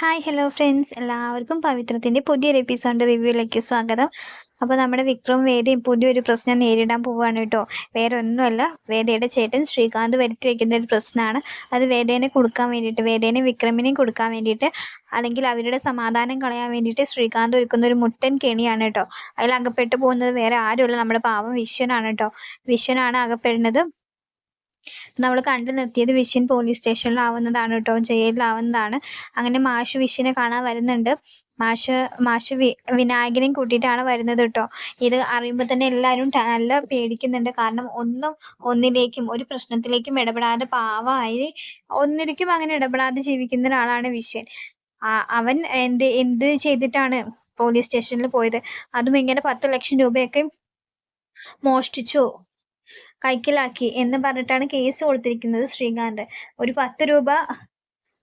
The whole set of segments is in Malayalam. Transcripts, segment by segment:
ഹായ് ഹലോ ഫ്രണ്ട്സ് എല്ലാവർക്കും പവിത്രത്തിന്റെ പുതിയൊരു എപ്പിസോഡ് റിവ്യൂയിലേക്ക് സ്വാഗതം. അപ്പോൾ നമ്മുടെ വിക്രം വേദയും പുതിയൊരു പ്രശ്നം നേരിടാൻ പോവുകയാണ് കേട്ടോ. വേറെ ഒന്നുമല്ല വേദയുടെ ചേട്ടൻ ശ്രീകാന്ത് വരുത്തി വയ്ക്കുന്ന ഒരു പ്രശ്നമാണ്. അത് വേദേനെ കൊടുക്കാൻ വേണ്ടിയിട്ട് വേദേനെ വിക്രമിനെയും കൊടുക്കാൻ വേണ്ടിയിട്ട് അല്ലെങ്കിൽ അവരുടെ സമാധാനം കളയാൻ വേണ്ടിയിട്ട് ശ്രീകാന്ത് ഒരുക്കുന്ന ഒരു മുട്ടൻ കെണിയാണ് കേട്ടോ. അതിൽ അകപ്പെട്ടു പോകുന്നത് വേറെ ആരുമല്ല നമ്മുടെ പാവം വിശ്വനാണ് കേട്ടോ. വിശ്വനാണ് അകപ്പെടുന്നത്. നമ്മൾ കണ്ടു നിർത്തിയത് വിഷൻ പോലീസ് സ്റ്റേഷനിലാവുന്നതാണ് കേട്ടോ ജയിലിലാവുന്നതാണ്. അങ്ങനെ മാഷ് വിഷിനെ കാണാൻ വരുന്നുണ്ട്. മാഷ് മാഷ് വി വിനായകനെയും കൂട്ടിയിട്ടാണ് വരുന്നത് കേട്ടോ. ഇത് അറിയുമ്പോൾ തന്നെ എല്ലാവരും നല്ല പേടിക്കുന്നുണ്ട്. കാരണം ഒന്നും ഒന്നിലേക്കും ഒരു പ്രശ്നത്തിലേക്കും ഇടപെടാതെ പാവമായി ഒന്നിലേക്കും അങ്ങനെ ഇടപെടാതെ ജീവിക്കുന്ന ഒരാളാണ് വിശ്വൻ. അവൻ എന്ത് എന്ത് ചെയ്തിട്ടാണ് പോലീസ് സ്റ്റേഷനിൽ പോയത്? അതും ഇങ്ങനെ പത്ത് ലക്ഷം രൂപയൊക്കെ മോഷ്ടിച്ചു. കൈക്കലാക്കി എന്ന് പറഞ്ഞിട്ടാണ് കേസ് കൊടുത്തിരിക്കുന്നത് ശ്രീകാന്ത്. ഒരു പത്ത് രൂപ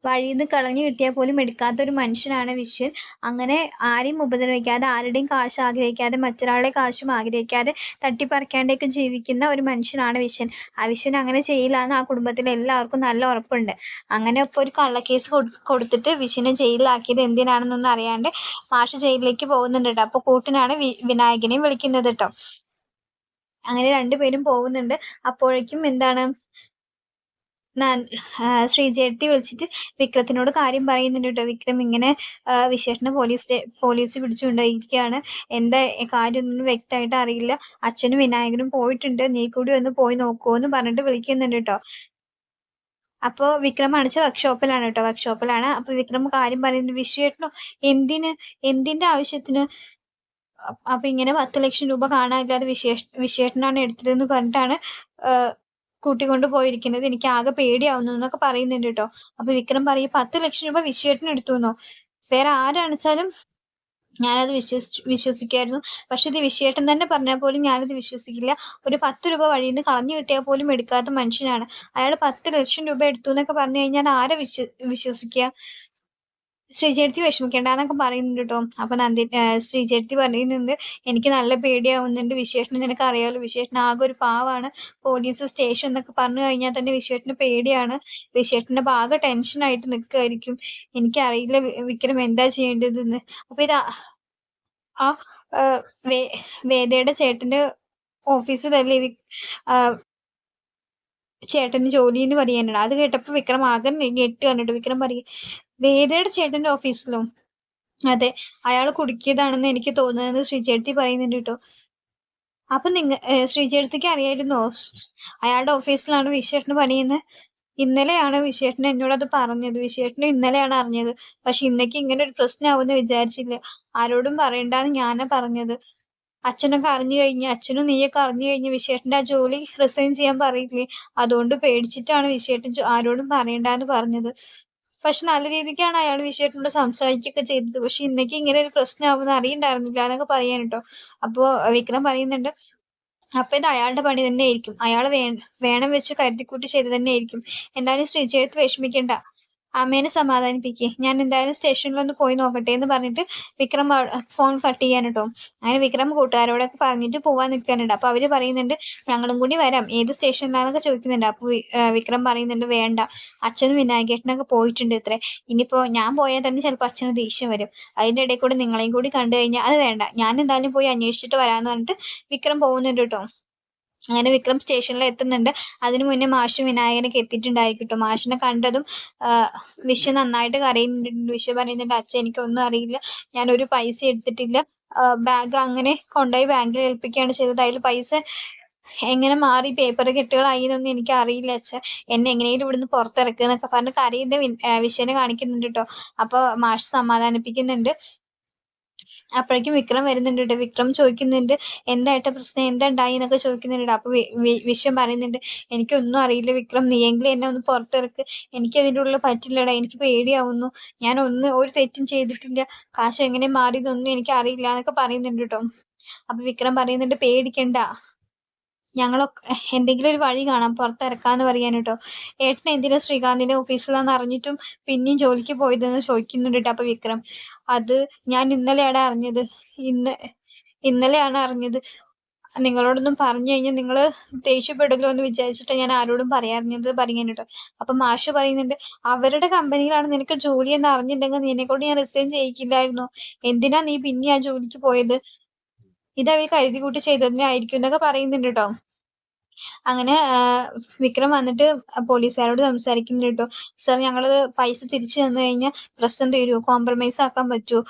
വഴിയിൽ നിന്ന് കളഞ്ഞു കിട്ടിയാൽ പോലും എടുക്കാത്ത ഒരു മനുഷ്യനാണ് വിശ്വൻ. അങ്ങനെ ആരെയും ഉപദ്രവിക്കാതെ ആരുടെയും കാശ് ആഗ്രഹിക്കാതെ മറ്റൊരാളുടെ കാശും ആഗ്രഹിക്കാതെ തട്ടിപ്പറിക്കാണ്ടൊക്കെ ജീവിക്കുന്ന ഒരു മനുഷ്യനാണ് വിശ്വൻ. ആ വിശ്വൻ അങ്ങനെ ചെയ്യില്ല എന്ന് ആ കുടുംബത്തിലെ എല്ലാവർക്കും നല്ല ഉറപ്പുണ്ട്. അങ്ങനെ ഇപ്പോൾ ഒരു കള്ളക്കേസ് കൊടുത്തിട്ട് വിശ്വനെ ജയിലിലാക്കിയത് എന്തിനാണെന്നൊന്നും അറിയാണ്ട് മാഷ് ജയിലിലേക്ക് പോകുന്നുണ്ട് കേട്ടോ. അപ്പോൾ കൂട്ടിനാണ് വിനായകനെയും വിളിക്കുന്നത് കേട്ടോ. അങ്ങനെ രണ്ടുപേരും പോകുന്നുണ്ട്. അപ്പോഴേക്കും എന്താണ്? ശ്രീജേട്ടി വിളിച്ചിട്ട് വിക്രത്തിനോട് കാര്യം പറയുന്നുണ്ട് കേട്ടോ. വിക്രം ഇങ്ങനെ വിശേഷണ പോലീസ് പോലീസ് പിടിച്ചുകൊണ്ടിരിക്കുകയാണ് എന്താ കാര്യമൊന്നും വ്യക്തമായിട്ട് അറിയില്ല. അച്ഛനും വിനായകനും പോയിട്ടുണ്ട്. നീ കൂടി ഒന്ന് പോയി നോക്കുമോ എന്ന് പറഞ്ഞിട്ട് വിളിക്കുന്നുണ്ട് കേട്ടോ. അപ്പോൾ വിക്രം അണിച്ച വർക്ക്ഷോപ്പിലാണ് കേട്ടോ. വർക്ക്ഷോപ്പിലാണ്. അപ്പോൾ വിക്രം കാര്യം പറയുന്നുണ്ട്. വിശ്വേട്ടനോ എന്തിന് എന്തിന്റെ ആവശ്യത്തിന് അപ്പൊ ഇങ്ങനെ പത്ത് ലക്ഷം രൂപ കാണാനില്ലാതെ വിശേഷ വിശേഷനാണ് എടുത്തതെന്ന് പറഞ്ഞിട്ടാണ് കൂട്ടിക്കൊണ്ട് പോയിരിക്കുന്നത്. എനിക്ക് ആകെ പേടിയാവുന്നു എന്നൊക്കെ പറയുന്നുണ്ട് കേട്ടോ. അപ്പൊ വിക്രം പറയും പത്ത് ലക്ഷം രൂപ വിശേഷന് എടുത്തു എന്നോ വേറെ ആരാണിച്ചാലും ഞാനത് വിശ്വസിച്ചു വിശ്വസിക്കായിരുന്നു. പക്ഷെ ഇത് വിശേഷം തന്നെ പറഞ്ഞാൽ പോലും ഞാനത് വിശ്വസിക്കില്ല. ഒരു പത്ത് രൂപ വഴിയിൽ നിന്ന് കളഞ്ഞു കിട്ടിയാൽ പോലും എടുക്കാത്ത മനുഷ്യനാണ്. അയാൾ പത്ത് ലക്ഷം രൂപ എടുത്തു എന്നൊക്കെ പറഞ്ഞു കഴിഞ്ഞാൽ ആരെ വിശ്വ വിശ്വസിക്കുക? ശ്രീചേർത്തി വിഷമിക്കേണ്ടെന്നൊക്കെ പറയുന്നുണ്ട് കേട്ടോ അപ്പൊ നന്ദി ശ്രീചേർത്തി പറയുന്നുണ്ട് എനിക്ക് നല്ല പേടിയാവുന്നുണ്ട് വിശേഷണം നിനക്ക് അറിയാമല്ലോ വിശേഷണം ആകെ ഒരു പാവാണ്. പോലീസ് സ്റ്റേഷൻ എന്നൊക്കെ പറഞ്ഞു കഴിഞ്ഞാൽ തന്നെ വിശേഷന് പേടിയാണ്. വിശേഷന്റെ ഭാഗം ടെൻഷനായിട്ട് നിൽക്കുമായിരിക്കും എനിക്കറിയില്ല വിക്രം എന്താ ചെയ്യേണ്ടതെന്ന്. അപ്പൊ ഇത് ആ വേദയുടെ ചേട്ടന്റെ ഓഫീസിലല്ലേ ചേട്ടന് ജോലി എന്ന് പറയാനാണ് അത് കേട്ടപ്പോൾ വിക്രം ആകെ ഞെട്ട് കണ്ടിട്ട് വിക്രം പറയും വേദയുടെ ചേട്ടന്റെ ഓഫീസിലും അതെ അയാൾ കുടുക്കിയതാണെന്ന് എനിക്ക് തോന്നുന്നത് ശ്രീചേട്ടത്തി പറയുന്നുണ്ട് കേട്ടോ. അപ്പൊ നിങ്ങ ശ്രീചേട്ടത്തിക്ക് അറിയായിരുന്നോ? അയാളുടെ ഓഫീസിലാണ് വിശേഷന് പണിയുന്നത് ഇന്നലെയാണ് വിശേഷന് എന്നോട് അത് പറഞ്ഞത്. വിശേഷന് ഇന്നലെയാണ് അറിഞ്ഞത്. പക്ഷെ ഇന്നേക്ക് ഇങ്ങനെ ഒരു പ്രശ്നമാവുമെന്ന് വിചാരിച്ചില്ല. ആരോടും പറയണ്ടെന്ന് ഞാനാ പറഞ്ഞത്. അച്ഛനൊക്കെ അറിഞ്ഞു കഴിഞ്ഞ് അച്ഛനും നീയൊക്കെ അറിഞ്ഞു കഴിഞ്ഞ് വിശേഷന്റെ ആ ജോലി റിസൈൻ ചെയ്യാൻ പറയില്ലേ? അതുകൊണ്ട് പേടിച്ചിട്ടാണ് വിശേഷൻ ആരോടും പറയണ്ടെന്ന് പറഞ്ഞത്. പക്ഷെ നല്ല രീതിക്കാണ് അയാൾ വിഷയത്തിനോട് സംസാരിക്കുകയൊക്കെ ചെയ്തത്. പക്ഷെ ഇന്നേക്ക് ഇങ്ങനെ ഒരു പ്രശ്നമാവുന്ന അറിയണ്ടായിരുന്നില്ല എന്നൊക്കെ പറയാൻ കേട്ടോ. അപ്പോ വിക്രം പറയുന്നുണ്ട് അപ്പൊ ഇത് അയാളുടെ പണി തന്നെ ആയിരിക്കും അയാൾ വേണം വെച്ച് കരുതിക്കൂട്ടി ചെയ്ത് തന്നെ ആയിരിക്കും എന്തായാലും ശ്രീജയത്ത് വിഷമിക്കണ്ട. അമ്മേനെ സമാധാനിപ്പിക്കുക ഞാൻ എന്തായാലും സ്റ്റേഷനിലൊന്ന് പോയി നോക്കട്ടെ എന്ന് പറഞ്ഞിട്ട് വിക്രം ഫോൺ കട്ട് ചെയ്യാൻ കേട്ടോ അങ്ങനെ വിക്രം കൂട്ടുകാരോടൊക്കെ പറഞ്ഞിട്ട് പോവാൻ നിൽക്കാനുണ്ട് അപ്പോൾ അവർ പറയുന്നുണ്ട് ഞങ്ങളും കൂടി വരാം. ഏത് സ്റ്റേഷനിലാണെന്നൊക്കെ ചോദിക്കുന്നുണ്ട്. അപ്പോൾ വിക്രം പറയുന്നുണ്ട് വേണ്ട. അച്ഛനും വിനായകേട്ടനൊക്കെ പോയിട്ടുണ്ട് ഇത്രേ. ഇനിയിപ്പോൾ ഞാൻ പോയാൽ തന്നെ ചിലപ്പോൾ അച്ഛന് ദേഷ്യം വരും. അതിന്റെ ഇടയിൽ കൂടെ നിങ്ങളെയും കൂടി കണ്ടു കഴിഞ്ഞാൽ അത് വേണ്ട. ഞാൻ എന്തായാലും പോയി അന്വേഷിച്ചിട്ട് വരാമെന്ന് പറഞ്ഞിട്ട് വിക്രം പോകുന്നുണ്ട് കേട്ടോ. അങ്ങനെ വിക്രം സ്റ്റേഷനിൽ എത്തുന്നുണ്ട്. അതിനു മുന്നേ മാഷ് വിനായകനൊക്കെ എത്തിയിട്ടുണ്ടായിരിക്കും മാഷിനെ കണ്ടതും വിഷ നന്നായിട്ട് കരയുന്നുണ്ട്. വിഷ പറയുന്നുണ്ട് അച്ഛൻ എനിക്കൊന്നും അറിയില്ല. ഞാൻ ഒരു പൈസ എടുത്തിട്ടില്ല. ബാഗ് അങ്ങനെ കൊണ്ടുപോയി ബാങ്കിൽ ഏൽപ്പിക്കുകയാണ് ചെയ്തത്. അതിൽ പൈസ എങ്ങനെ മാറി? പേപ്പർ കെട്ടുകളായി എന്നൊന്നും എനിക്ക് അറിയില്ല അച്ഛൻ എന്നെ എങ്ങനെയും ഇവിടുന്ന് പുറത്തിറക്കുക എന്നൊക്കെ പറഞ്ഞ് കരയുന്ന വിഷയനെ കാണിക്കുന്നുണ്ട് കേട്ടോ. അപ്പൊ മാഷ് സമാധാനിപ്പിക്കുന്നുണ്ട്. അപ്പോഴേക്കും വിക്രം വരുന്നുണ്ട് കേട്ടോ വിക്രം ചോദിക്കുന്നുണ്ട് എന്തായിട്ട് പ്രശ്നം? എന്താ ഉണ്ടായി? എന്നൊക്കെ ചോദിക്കുന്നുണ്ട് അപ്പൊ വിഷയം പറയുന്നുണ്ട് എനിക്കൊന്നും അറിയില്ല വിക്രം നീയെങ്കിലും എന്നെ ഒന്ന് പുറത്തിറക്ക്. എനിക്ക് അതിന്റെ ഉള്ളിൽ പറ്റില്ലടാ. എനിക്ക് പേടിയാവുന്നു. ഞാൻ ഒന്ന് ഒരു തെറ്റും ചെയ്തിട്ടില്ല. കാശ് എങ്ങനെ മാറിയതൊന്നും എനിക്ക് അറിയില്ല എന്നൊക്കെ പറയുന്നുണ്ട് കേട്ടോ അപ്പൊ വിക്രം പറയുന്നുണ്ട് പേടിക്കണ്ട. ഞങ്ങളൊക്കെ എന്തെങ്കിലും ഒരു വഴി കാണാം. പുറത്തിറക്കാന്ന് പറയാൻ കേട്ടോ ഏട്ടൻ എന്തിനാ ശ്രീകാന്തിന്റെ ഓഫീസിലാന്ന് അറിഞ്ഞിട്ടും പിന്നെയും ജോലിക്ക് പോയതെന്ന് ചോദിക്കുന്നുണ്ട് കേട്ടോ അപ്പൊ വിക്രം അത് ഞാൻ ഇന്നലെയാണ് അറിഞ്ഞത്? ഇന്ന് ഇന്നലെയാണ് അറിഞ്ഞത്. നിങ്ങളോടൊന്നും പറഞ്ഞു കഴിഞ്ഞാൽ നിങ്ങൾ ദേഷ്യപ്പെടുമല്ലോ എന്ന് വിചാരിച്ചിട്ട് ഞാൻ ആരോടും പറയാറിഞ്ഞത് പറയാൻ കേട്ടോ അപ്പൊ മാഷ് പറയുന്നുണ്ട് അവരുടെ കമ്പനിയിലാണ് നിനക്ക് ജോലി എന്ന് അറിഞ്ഞിട്ടുണ്ടെങ്കിൽ നിന്നെ കൊണ്ട് ഞാൻ റിസൈൻ ചെയ്യിക്കില്ലായിരുന്നു? എന്തിനാ നീ പിന്നെ ആ ജോലിക്ക് പോയത്? ഇത് അവർ കരുതി കൂട്ടി ചെയ്തതിനായിരിക്കും എന്നൊക്കെ പറയുന്നുണ്ട് കേട്ടോ അങ്ങനെ വിക്രം വന്നിട്ട് പോലീസുകാരോട് സംസാരിക്കുന്നുണ്ട് കേട്ടോ. സാർ ഞങ്ങളത് പൈസ തിരിച്ചു തന്നു കഴിഞ്ഞാൽ പ്രശ്നം തീരുമോ കോംപ്രമൈസ് ആക്കാൻ പറ്റുമോ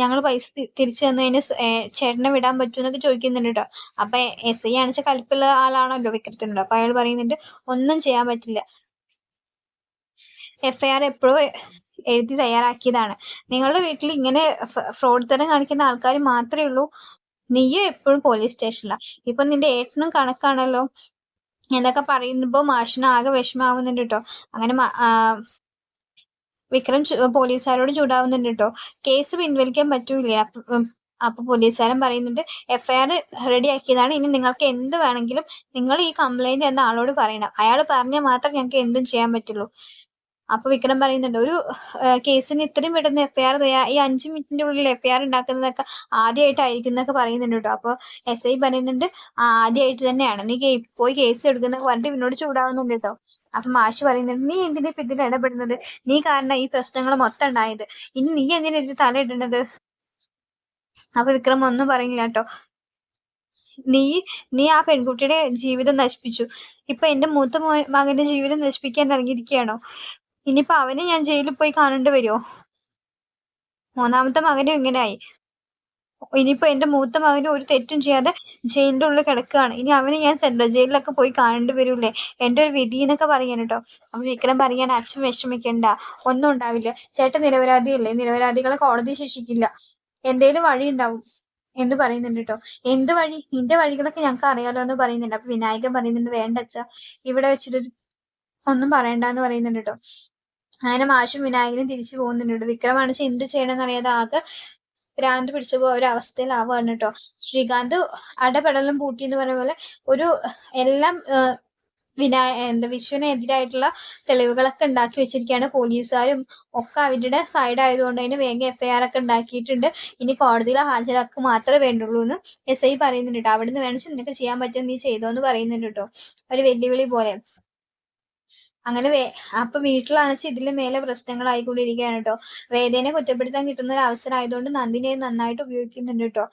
ഞങ്ങൾ പൈസ തിരിച്ചു തന്നു കഴിഞ്ഞാൽ ചേട്ടനെ വിടാൻ പറ്റുമോ എന്നൊക്കെ ചോദിക്കുന്നുണ്ട് കേട്ടോ. അപ്പൊ എസ് ഐ ആണെച്ച കലിപ്പുള്ള ആളാണല്ലോ വിക്രത്തിനുണ്ട് അപ്പൊ അയാൾ പറയുന്നുണ്ട് ഒന്നും ചെയ്യാൻ പറ്റില്ല. എഫ്ഐആർ എപ്പോഴും എഴുതി തയ്യാറാക്കിയതാണ്. നിങ്ങളുടെ വീട്ടിൽ ഇങ്ങനെ ഫ്രോഡ് തരം കാണിക്കുന്ന ആൾക്കാർ മാത്രമേ ഉള്ളൂ. നീയും എപ്പോഴും പോലീസ് സ്റ്റേഷനിലാണ് ഇപ്പൊ നിന്റെ ഏട്ടനും കണക്കാണല്ലോ. എന്നൊക്കെ പറയുമ്പോ മാഷിന് ആകെ വിഷമാവുന്നുണ്ട് കേട്ടോ അങ്ങനെ വിക്രം പോലീസുകാരോട് ചൂടാവുന്നുണ്ട് കേട്ടോ കേസ് പിൻവലിക്കാൻ പറ്റൂല അപ്പൊ പോലീസുകാരൻ പറയുന്നുണ്ട് എഫ്ഐആർ റെഡി ആക്കിയതാണ് ഇനി നിങ്ങൾക്ക് എന്ത് വേണമെങ്കിലും നിങ്ങൾ ഈ കംപ്ലൈന്റ് എന്ന ആളോട് പറയണം. അയാൾ പറഞ്ഞാൽ മാത്രം ഞങ്ങൾക്ക് എന്തും ചെയ്യാൻ പറ്റുള്ളൂ. അപ്പൊ വിക്രം പറയുന്നുണ്ട് ഒരു കേസിന് ഇത്രയും പെട്ടെന്ന് എഫ്ഐആർ ഈ അഞ്ചു മിനിറ്റിന്റെ ഉള്ളിൽ എഫ്ഐആർ ഉണ്ടാക്കുന്നതൊക്കെ ആദ്യമായിട്ടായിരിക്കും എന്നൊക്കെ പറയുന്നുണ്ട് കേട്ടോ. അപ്പൊ എസ് ഐ പറയുന്നുണ്ട് ആദ്യമായിട്ട് തന്നെയാണ്. നീ പോയി കേസ് എടുക്കുന്ന പറഞ്ഞിട്ട് ഇവനോട് ചൂടാവുന്നുണ്ട് കേട്ടോ. അപ്പൊ മാഷ് പറയുന്നുണ്ട് നീ എന്തിനാ ഇപ്പൊ ഇതിൽ ഇടപെടുന്നത്? നീ കാരണം ഈ പ്രശ്നങ്ങൾ മൊത്തം ഉണ്ടായത്. ഇനി നീ എന്തിനാ ഇതിൽ തല ഇടുന്നത് അപ്പൊ വിക്രം ഒന്നും പറയുന്നില്ല കേട്ടോ. നീ നീ ആ പെൺകുട്ടിയുടെ ജീവിതം നശിപ്പിച്ചു. ഇപ്പൊ എന്റെ മൂത്ത മകന്റെ ജീവിതം നശിപ്പിക്കാൻ ഇറങ്ങിയിരിക്കുകയാണോ? ഇനിയിപ്പോ അവനെ ഞാൻ ജയിലിൽ പോയി കാണേണ്ടി വരുമോ മൂന്നാമത്തെ മകനും ഇങ്ങനെയായി. ഇനിയിപ്പോ എന്റെ മൂത്ത മകനും ഒരു തെറ്റും ചെയ്യാതെ ജയിലിന്റെ ഉള്ളിൽ കിടക്കുകയാണ്. ഇനി അവനെ ഞാൻ സെൻട്രൽ ജയിലിലൊക്കെ പോയി കാണേണ്ടി വരൂലേ? എന്റെ ഒരു വിധി എന്നൊക്കെ പറയാൻ കേട്ടോ അപ്പൊ വിക്രം പറയാൻ അച്ഛൻ വിഷമിക്കണ്ട ഒന്നും ഉണ്ടാവില്ല. ചേട്ടൻ നിരപരാധിയല്ലേ? നിരപരാധികളെ കോടതി ശിക്ഷിക്കില്ല. എന്തേലും വഴി ഉണ്ടാവും എന്ന് പറയുന്നുണ്ട് കേട്ടോ എന്ത് വഴി? നിന്റെ വഴികളൊക്കെ ഞങ്ങൾക്ക് അറിയാലോ എന്ന് പറയുന്നുണ്ട്. അപ്പൊ വിനായകൻ പറയുന്നുണ്ട് വേണ്ട അച്ഛ. ഇവിടെ വെച്ചിട്ട് ഒന്നും പറയണ്ടെന്ന് പറയുന്നുണ്ട് കേട്ടോ അങ്ങനെ മാഷും വിനായകനും തിരിച്ചു പോകുന്നുണ്ട്. വിക്രമാണ് എന്ത് ചെയ്യണമെന്ന് അറിയാതെ ആകെ ഭ്രാന്ത് പിടിച്ചു പോയ ഒരു അവസ്ഥയിലാവുകയാണ് കേട്ടോ. ശ്രീകാന്ത് അടപടലും പൂട്ടി എന്ന് പറയുന്ന പോലെ ഒരു എല്ലാം വിനായ എന്താ വിശ്വനെതിരായിട്ടുള്ള തെളിവുകളൊക്കെ ഉണ്ടാക്കി വെച്ചിരിക്കുകയാണ് പോലീസുകാരും. ഒക്കെ അവരുടെ സൈഡ് ആയതുകൊണ്ട് അതിന് വേഗം എഫ്ഐആർ ഒക്കെ ഉണ്ടാക്കിയിട്ടുണ്ട്. ഇനി കോടതിയിൽ ഹാജരാക്കുക മാത്രമേ വേണ്ടുള്ളൂ എന്ന് എസ് ഐ പറയുന്നുണ്ട് കേട്ടോ. അവിടുന്ന് വേണമെങ്കിൽ എന്തൊക്കെ ചെയ്യാൻ പറ്റും നീ ചെയ്തോ എന്ന് പറയുന്നുണ്ട് കേട്ടോ. ഒരു വെല്ലുവിളി പോലെ. അങ്ങനെ വേ അപ്പൊ വീട്ടിലാണെച്ച് ഇതിലെ മേലെ പ്രശ്നങ്ങളായിക്കൊണ്ടിരിക്കുകയാണ് കേട്ടോ വേദേനെ കുറ്റപ്പെടുത്താൻ കിട്ടുന്ന ഒരു അവസരം ആയതുകൊണ്ട് നന്ദിനെ നന്നായിട്ട് ഉപയോഗിക്കുന്നുണ്ട് കേട്ടോ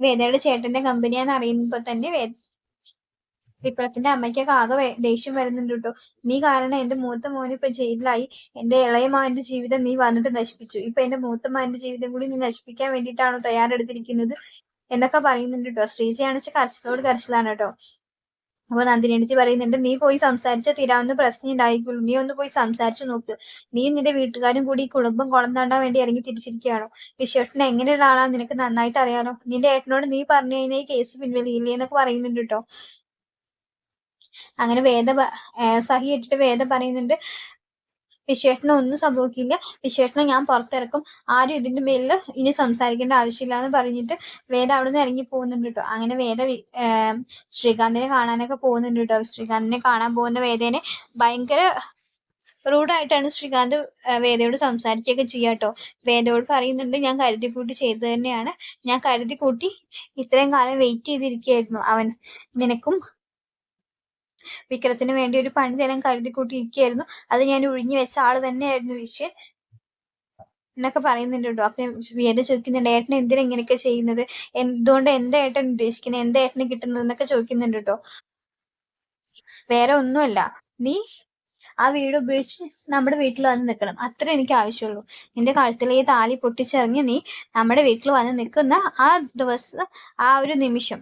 വേദയുടെ ചേട്ടന്റെ കമ്പനിയാന്ന് അറിയുമ്പോ തന്നെ വേ വിപ്ലത്തിന്റെ അമ്മയ്ക്കൊക്കെ ആകെ ദേഷ്യം വരുന്നുണ്ട് കേട്ടോ നീ കാരണം എന്റെ മൂത്ത മോൻ ഇപ്പൊ ജയിലിലായി. എന്റെ ഇളയ മോന്റെ ജീവിതം നീ വന്നിട്ട് നശിപ്പിച്ചു. ഇപ്പൊ എന്റെ മൂത്ത മോന്റെ ജീവിതം കൂടി നീ നശിപ്പിക്കാൻ വേണ്ടിയിട്ടാണോ തയ്യാറെടുത്തിരിക്കുന്നത് എന്നൊക്കെ പറയുന്നുണ്ട് കേട്ടോ ശ്രീജയാണെച്ച കരച്ചിലോട് കരച്ചിലാണ് കേട്ടോ അപ്പൊ നന്ദിനി പറയുന്നുണ്ട് നീ പോയി സംസാരിച്ച തീരാവുന്ന പ്രശ്നം ഉണ്ടായിക്കുള്ളൂ നീ ഒന്ന് പോയി സംസാരിച്ചു നോക്ക്. നീ നിന്റെ വീട്ടുകാരും കൂടി കുടുംബം കുളം വേണ്ടി ഇറങ്ങി തിരിച്ചിരിക്കുകയാണോ? വിശ്വട്ടിന് എങ്ങനെയുള്ള ആളാ നിനക്ക് നന്നായിട്ട് അറിയാലോ? നിന്റെ ഏട്ടനോട് നീ പറഞ്ഞു കഴിഞ്ഞാൽ ഈ കേസ് പിൻവലിയില്ലേ എന്നൊക്കെ പറയുന്നുണ്ട് കേട്ടോ. അങ്ങനെ വേദ സഹി ഇട്ടിട്ട് വേദ പറയുന്നുണ്ട് വിശേഷണം ഒന്നും സംഭവിക്കില്ല. വിശേഷണം ഞാൻ പുറത്തിറക്കും. ആരും ഇതിന്റെ മേലിൽ ഇനി സംസാരിക്കേണ്ട ആവശ്യമില്ല എന്ന് പറഞ്ഞിട്ട് വേദ അവിടെ നിന്ന് ഇറങ്ങി പോകുന്നുണ്ട് കേട്ടോ. അങ്ങനെ വേദ ശ്രീകാന്തിനെ കാണാനൊക്കെ പോകുന്നുണ്ട് കേട്ടോ. ശ്രീകാന്തിനെ കാണാൻ പോകുന്ന വേദേനെ ഭയങ്കര റൂഡായിട്ടാണ് ശ്രീകാന്ത് വേദയോട് സംസാരിക്കുകയൊക്കെ ചെയ്യാട്ടോ വേദയോട് പറയുന്നുണ്ട് ഞാൻ കരുതി കൂട്ടി ചെയ്തു തന്നെയാണ്. ഞാൻ കരുതി കൂട്ടി ഇത്രയും കാലം വെയിറ്റ് ചെയ്തിരിക്കുകയായിരുന്നു. അവൻ നിനക്കും വിക്രത്തിന് വേണ്ടി ഒരു പണി തരാൻ കരുതിക്കൂട്ടിയിരിക്കുകയായിരുന്നു അത് ഞാൻ ഒഴിഞ്ഞു വെച്ച ആൾ തന്നെയായിരുന്നു വിശ്വൻ എന്നൊക്കെ പറയുന്നുണ്ട് കേട്ടോ അപ്പം വേദ ചോദിക്കുന്നുണ്ട് ഏട്ടൻ എന്തിനാ ഇങ്ങനെയൊക്കെ ചെയ്യുന്നത്? എന്തുകൊണ്ട് എന്താ ഏട്ടൻ ഉദ്ദേശിക്കുന്നത് എന്താ ഏട്ടന് കിട്ടുന്നത് എന്നൊക്കെ ചോദിക്കുന്നുണ്ട് കേട്ടോ വേറെ ഒന്നുമല്ല. നീ ആ വീട് ഉപേക്ഷിച്ച് നമ്മുടെ വീട്ടിൽ വന്ന് നിൽക്കണം. അത്ര എനിക്ക് ആവശ്യമുള്ളൂ. നിന്റെ കഴുത്തിലെ താലി പൊട്ടിച്ചിറങ്ങി നീ നമ്മുടെ വീട്ടിൽ വന്ന് നിൽക്കുന്ന ആ ദിവസം ആ ഒരു നിമിഷം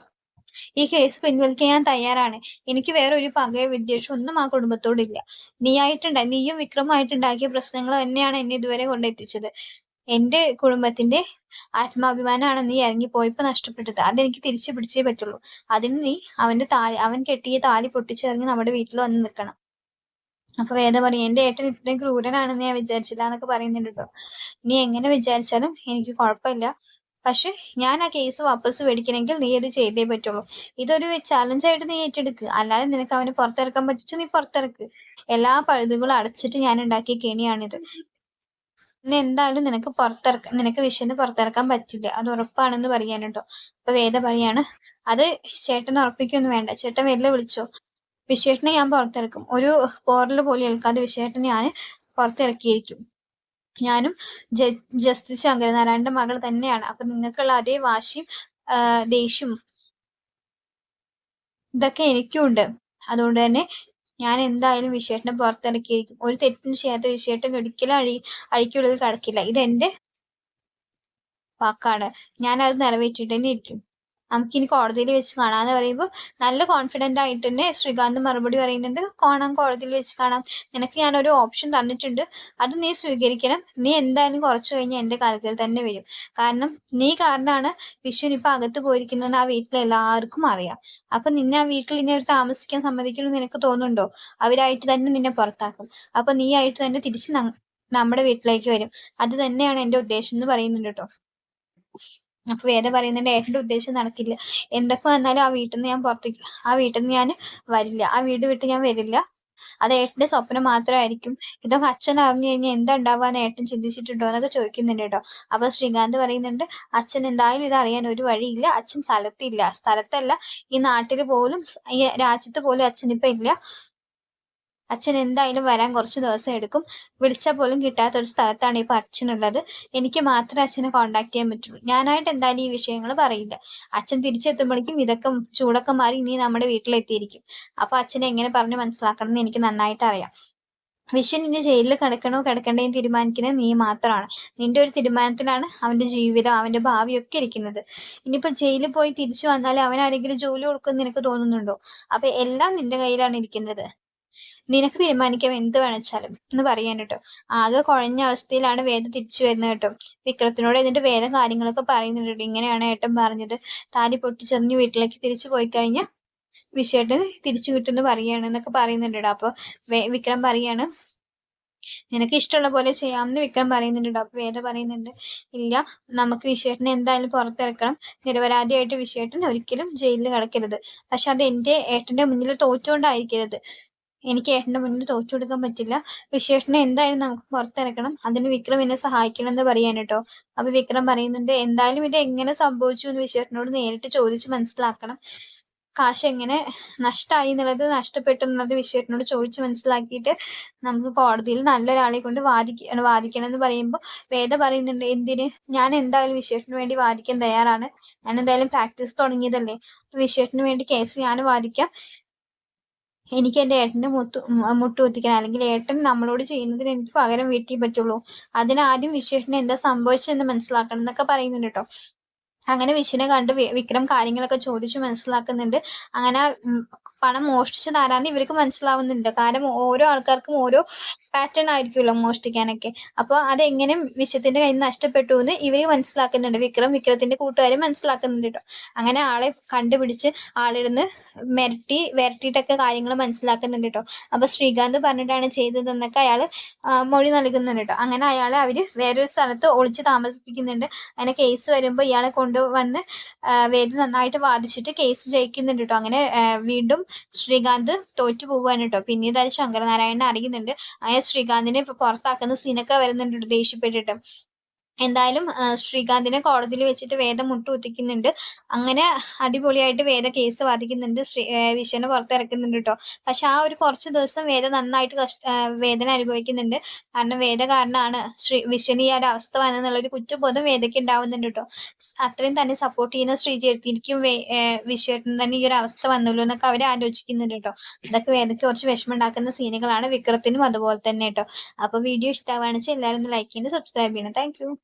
ഈ കേസ് പിൻവലിക്കാൻ ഞാൻ തയ്യാറാണ്. എനിക്ക് വേറെ ഒരു പകയോ വിദ്വേഷം ഒന്നും ആ കുടുംബത്തോടില്ല നീയായിട്ടുണ്ട നീയും വിക്രമായിട്ടുണ്ടാക്കിയ പ്രശ്നങ്ങൾ തന്നെയാണ് എന്നെ ഇതുവരെ കൊണ്ടെത്തിച്ചത്. എന്റെ കുടുംബത്തിന്റെ ആത്മാഭിമാനമാണ് നീ ഇറങ്ങിപ്പോയപ്പോ നഷ്ടപ്പെട്ടത്. അതെനിക്ക് തിരിച്ചു പിടിച്ചേ പറ്റുള്ളൂ. അതിന് നീ അവന്റെ താലി അവൻ കെട്ടിയ താലി പൊട്ടിച്ചിറങ്ങി നമ്മുടെ വീട്ടിൽ വന്ന് നിൽക്കണം. അപ്പൊ വേദ പറയും എന്റെ ഏട്ടൻ ഇത്രയും ക്രൂരനാണെന്ന് ഞാൻ വിചാരിച്ചില്ല എന്നൊക്കെ പറയുന്നുണ്ട് കേട്ടോ നീ എങ്ങനെ വിചാരിച്ചാലും എനിക്ക് കുഴപ്പമില്ല. പക്ഷെ ഞാൻ ആ കേസ് വാപ്പസ് മേടിക്കണമെങ്കിൽ നീ അത് ചെയ്തേ പറ്റുള്ളൂ. ഇതൊരു ചാലഞ്ചായിട്ട് നീ ഏറ്റെടുക്കുക അല്ലാതെ നിനക്ക് അവനെ പുറത്തിറക്കാൻ പറ്റിച്ചു നീ പുറത്തിറക്ക്. എല്ലാ പഴുതുകളും അടച്ചിട്ട് ഞാൻ ഉണ്ടാക്കിയ കെണിയാണിത്. ഇന്ന് എന്തായാലും നിനക്ക് പുറത്തിറക്കാൻ നിനക്ക് വിഷന് പുറത്തിറക്കാൻ പറ്റില്ല. അത് ഉറപ്പാണെന്ന് പറയാൻ കേട്ടോ. അപ്പൊ വേദ പറയാണ് അത് ചേട്ടൻ ഉറപ്പിക്കൊന്നും വേണ്ട. ചേട്ടൻ വെല്ല വിളിച്ചോ. വിശേഷനെ ഞാൻ പുറത്തിറക്കും. ഒരു പോറൽ പോലെ ഏൽക്കാതെ വിശേഷനെ ഞാൻ പുറത്തിറക്കിയിരിക്കും. ഞാനും ജസ്റ്റിസ് ശങ്കരനാരായണന്റെ മകൾ തന്നെയാണ്. അപ്പൊ നിങ്ങൾക്കുള്ള അതേ വാശിയും ദേഷ്യം ഇതൊക്കെ എനിക്കും ഉണ്ട് അതുകൊണ്ട് തന്നെ ഞാൻ എന്തായാലും വിശേഷനെ പുറത്തിറക്കിയിരിക്കും. ഒരു തെറ്റും ചെയ്യാത്ത വിശേഷൻ ഒരിക്കലും അഴി അഴിക്കുള്ളിൽ കടക്കില്ല. ഇതെന്റെ വാക്കാണ്. ഞാൻ അത് നിറവേറ്റിട്ട് തന്നെ ഇരിക്കും. നമുക്കിനി കോടതിയിൽ വെച്ച് കാണാന്ന് പറയുമ്പോൾ നല്ല കോൺഫിഡന്റ് ആയിട്ട് തന്നെ ശ്രീകാന്ത് മറുപടി പറയുന്നുണ്ട്. കാണാം കോടതിയിൽ വെച്ച് കാണാം. നിനക്ക് ഞാനൊരു ഓപ്ഷൻ തന്നിട്ടുണ്ട്. അത് നീ സ്വീകരിക്കണം. നീ എന്തായാലും കുറച്ച് കഴിഞ്ഞാൽ എന്റെ കാലത്തിൽ തന്നെ വരും. കാരണം നീ കാരണമാണ് വിശ്വൻ ഇപ്പം അകത്ത് പോയിരിക്കുന്നത് ആ വീട്ടിലെല്ലാവർക്കും അറിയാം. അപ്പം നിന്നെ ആ വീട്ടിൽ ഇനി അവർ താമസിക്കാൻ സമ്മതിക്കണമെന്ന് നിനക്ക് തോന്നുന്നുണ്ടോ? അവരായിട്ട് തന്നെ നിന്നെ പുറത്താക്കും. അപ്പം നീ ആയിട്ട് തന്നെ തിരിച്ച് നമ്മുടെ വീട്ടിലേക്ക് വരും. അത് തന്നെയാണ് എന്റെ ഉദ്ദേശം എന്ന് പറയുന്നുണ്ട് കേട്ടോ. അപ്പൊ വേദ പറയുന്നുണ്ട് ഏട്ടന്റെ ഉദ്ദേശം നടക്കില്ല. എന്തൊക്കെ വന്നാലും ആ വീട്ടിൽ നിന്ന് ഞാൻ പുറത്തേക്ക് ആ വീട്ടിൽ നിന്ന് ഞാൻ വരില്ല. ആ വീട് വിട്ട് ഞാൻ വരില്ല. അത് ഏട്ടന്റെ സ്വപ്നം മാത്രമായിരിക്കും. ഇതൊക്കെ അച്ഛൻ അറിഞ്ഞു കഴിഞ്ഞാൽ എന്താ ഉണ്ടാവാന്ന് ഏട്ടൻ ചിന്തിച്ചിട്ടുണ്ടോ എന്നൊക്കെ ചോദിക്കുന്നുണ്ട് കേട്ടോ. അപ്പൊ ശ്രീകാന്ത് പറയുന്നുണ്ട് അച്ഛൻ എന്തായാലും ഇത് അറിയാൻ ഒരു വഴിയില്ല. അച്ഛൻ സ്ഥലത്തില്ല. സ്ഥലത്തല്ല. ഈ നാട്ടിൽ പോലും ഈ രാജ്യത്ത് പോലും അച്ഛൻ ഇപ്പൊ ഇല്ല. അച്ഛൻ എന്തായാലും വരാൻ കുറച്ച് ദിവസം എടുക്കും. വിളിച്ചാൽ പോലും കിട്ടാത്ത ഒരു സ്ഥലത്താണ് ഇപ്പോൾ അച്ഛനുള്ളത്. എനിക്ക് മാത്രമേ അച്ഛനെ കോണ്ടാക്ട് ചെയ്യാൻ പറ്റുള്ളൂ. ഞാനായിട്ട് എന്തായാലും ഈ വിഷയങ്ങൾ പറയില്ല. അച്ഛൻ തിരിച്ചെത്തുമ്പോഴേക്കും ഇതൊക്കെ ചൂടൊക്കെ മാറി ഇനി നമ്മുടെ വീട്ടിലെത്തിയിരിക്കും. അപ്പോൾ അച്ഛനെ എങ്ങനെ പറഞ്ഞ് മനസ്സിലാക്കണം എന്ന് എനിക്ക് നന്നായിട്ട് അറിയാം. വിശ്വൻ ഇനി ജയിലിൽ കിടക്കണോ കിടക്കണ്ടേന്ന് തീരുമാനിക്കുന്നത് നീ മാത്രമാണ്. നിന്റെ ഒരു തീരുമാനത്തിലാണ് അവന്റെ ജീവിതം അവന്റെ ഭാവിയൊക്കെ ഇരിക്കുന്നത്. ഇനിയിപ്പോ ജയിലിൽ പോയി തിരിച്ചു വന്നാൽ അവൻ ആരെങ്കിലും ജോലി കൊടുക്കുമെന്ന് നിനക്ക് തോന്നുന്നുണ്ടോ? അപ്പൊ എല്ലാം നിന്റെ കയ്യിലാണ് ഇരിക്കുന്നത്. നിനക്ക് തീരുമാനിക്കാം എന്ത് വേണച്ചാലും എന്ന് പറയാൻ കേട്ടോ. ആകെ കുഴഞ്ഞ അവസ്ഥയിലാണ് വേദ തിരിച്ചു വരുന്നത് കേട്ടോ. വിക്രത്തിനോട് എന്നിട്ട് വേദ കാര്യങ്ങളൊക്കെ പറയുന്നുണ്ട് ഇങ്ങനെയാണ് ഏട്ടൻ പറഞ്ഞത്. താലി പൊട്ടിച്ചെറിഞ്ഞ് വീട്ടിലേക്ക് തിരിച്ചു പോയി കഴിഞ്ഞാൽ വിശ്വേട്ടൻ തിരിച്ചു കിട്ടുമെന്ന് പറയാണ് എന്നൊക്കെ പറയുന്നുണ്ട് അപ്പൊ വിക്രം പറയാണ് നിനക്ക് ഇഷ്ടമുള്ള പോലെ ചെയ്യാമെന്ന് വിക്രം പറയുന്നുണ്ട് അപ്പൊ വേദ പറയുന്നുണ്ട് ഇല്ല നമുക്ക് വിശ്വേട്ടനെ എന്തായാലും പുറത്തിറക്കണം. നിരപരാധിയായിട്ട് വിശ്വേട്ടൻ ഒരിക്കലും ജയിലിൽ കിടക്കരുത്. പക്ഷെ അത് എന്റെ ഏട്ടന്റെ മുന്നിൽ തോറ്റുകൊണ്ടായിരിക്കരുത് എനിക്ക് ഏട്ടന്റെ മുന്നിൽ തോച്ചു കൊടുക്കാൻ പറ്റില്ല. വിശേഷനെ എന്തായാലും നമുക്ക് പുറത്തിറക്കണം. അതിന് വിക്രം എന്നെ സഹായിക്കണം എന്ന് പറയാൻ കേട്ടോ. അപ്പൊ വിക്രം പറയുന്നുണ്ട് എന്തായാലും ഇത് എങ്ങനെ സംഭവിച്ചു എന്ന് വിശേഷനോട് നേരിട്ട് ചോദിച്ച് മനസ്സിലാക്കണം. കാശ് എങ്ങനെ നഷ്ടമായി എന്നുള്ളത് നഷ്ടപ്പെട്ടു എന്നുള്ളത് വിശേഷനോട് ചോദിച്ച് മനസ്സിലാക്കിയിട്ട് നമുക്ക് കോടതിയിൽ നല്ലൊരാളെ കൊണ്ട് വാദിക്ക വാദിക്കണം എന്ന് പറയുമ്പോൾ വേദ പറയുന്നുണ്ട് എന്തിന്? ഞാൻ എന്തായാലും വിശേഷന് വേണ്ടി വാദിക്കാൻ തയ്യാറാണ്. ഞാൻ എന്തായാലും പ്രാക്ടീസ് തുടങ്ങിയതല്ലേ. വിശേഷന് വേണ്ടി കേസ് ഞാൻ വാദിക്കാം. എനിക്ക് എന്റെ ഏട്ടന്റെ മുത്തു മുട്ടുകുത്തിക്കാൻ അല്ലെങ്കിൽ ഏട്ടൻ നമ്മളോട് ചെയ്യുന്നതിന് എനിക്ക് പകരം വീട്ടിൽ പറ്റുള്ളൂ. അതിനാദ്യം വിശ്വേഷന് എന്താ സംഭവിച്ചതെന്ന് മനസ്സിലാക്കണം എന്നൊക്കെ പറയുന്നുണ്ട് കേട്ടോ. അങ്ങനെ വിഷുവിനെ കണ്ട് വിക്രം കാര്യങ്ങളൊക്കെ ചോദിച്ചു മനസ്സിലാക്കുന്നുണ്ട്. അങ്ങനെ പണം മോഷ്ടിച്ചതാരാന്ന് ഇവർക്ക് മനസ്സിലാവുന്നില്ല കാരണം ഓരോ ആൾക്കാർക്കും ഓരോ പാറ്റേൺ ആയിരിക്കുമല്ലോ മോഷ്ടിക്കാനൊക്കെ. അപ്പോൾ അതെങ്ങനെ വിശ്വത്തിന്റെ കയ്യിൽ നഷ്ടപ്പെട്ടു എന്ന് ഇവർ മനസ്സിലാക്കുന്നുണ്ട്. വിക്രം വിക്രത്തിന്റെ കൂട്ടുകാരും മനസ്സിലാക്കുന്നുണ്ട് കേട്ടോ. അങ്ങനെ ആളെ കണ്ടുപിടിച്ച് ആളിരുന്ന് മെരട്ടി വരട്ടിയിട്ടൊക്കെ കാര്യങ്ങൾ മനസ്സിലാക്കുന്നുണ്ട് കേട്ടോ. അപ്പൊ ശ്രീകാന്ത് പറഞ്ഞിട്ടാണ് ചെയ്തതെന്നൊക്കെ അയാൾ മൊഴി നൽകുന്നുണ്ട് കേട്ടോ. അങ്ങനെ അയാളെ അവർ വേറൊരു സ്ഥലത്ത് ഒളിച്ച് താമസിപ്പിക്കുന്നുണ്ട്. അങ്ങനെ കേസ് വരുമ്പോൾ ഇയാളെ കൊണ്ടുവന്ന് വേദി നന്നായിട്ട് വാദിച്ചിട്ട് കേസ് ജയിക്കുന്നുണ്ട് കേട്ടോ. അങ്ങനെ വീണ്ടും ശ്രീകാന്ത് തോറ്റു പോവാണ് കേട്ടോ. പിന്നീട് അത് ശങ്കരനാരായണൻ അറിയുന്നുണ്ട്. അങ്ങനെ ശ്രീകാന്തിനെ പുറത്താക്കുന്ന സീനൊക്കെ വരുന്നുണ്ട്. ദേഷ്യപ്പെട്ടിട്ട്. എന്തായാലും ശ്രീകാന്തിനെ കോടതിയിൽ വെച്ചിട്ട് വേദം മുട്ടുകുത്തിക്കുന്നുണ്ട്. അങ്ങനെ അടിപൊളിയായിട്ട് വേദ കേസ് വാദിക്കുന്നുണ്ട്. ശ്രീ വിശ്വനെ പുറത്തിറക്കുന്നുണ്ട് കേട്ടോ പക്ഷെ ആ ഒരു കുറച്ച് ദിവസം വേദ നന്നായിട്ട് കഷ്ട വേദന അനുഭവിക്കുന്നുണ്ട്. കാരണം വേദ കാരണമാണ് ശ്രീ വിശ്വന് ഈ ഒരു അവസ്ഥ വന്നതെന്നുള്ളൊരു കുറ്റബോധം വേദയ്ക്ക് ഉണ്ടാവുന്നുണ്ട് കേട്ടോ അത്രയും തന്നെ സപ്പോർട്ട് ചെയ്യുന്ന ശ്രീചേർത്തിക്കും വിശ്വേട്ടൻ തന്നെ ഈ ഒരു അവസ്ഥ വന്നുള്ളൂ എന്നൊക്കെ അവർ ആലോചിക്കുന്നുണ്ട് കേട്ടോ അതൊക്കെ വേദയ്ക്ക് കുറച്ച് വിഷമം ഉണ്ടാക്കുന്ന സീനുകളാണ് വിക്രത്തിനും അതുപോലെ തന്നെ കേട്ടോ അപ്പൊ വീഡിയോ ഇഷ്ടമാണെന്ന് വെച്ചാൽ എല്ലാവരും ഒന്ന് ലൈക്ക് ചെയ്യുന്നത് സബ്സ്ക്രൈബ് ചെയ്യണം. താങ്ക്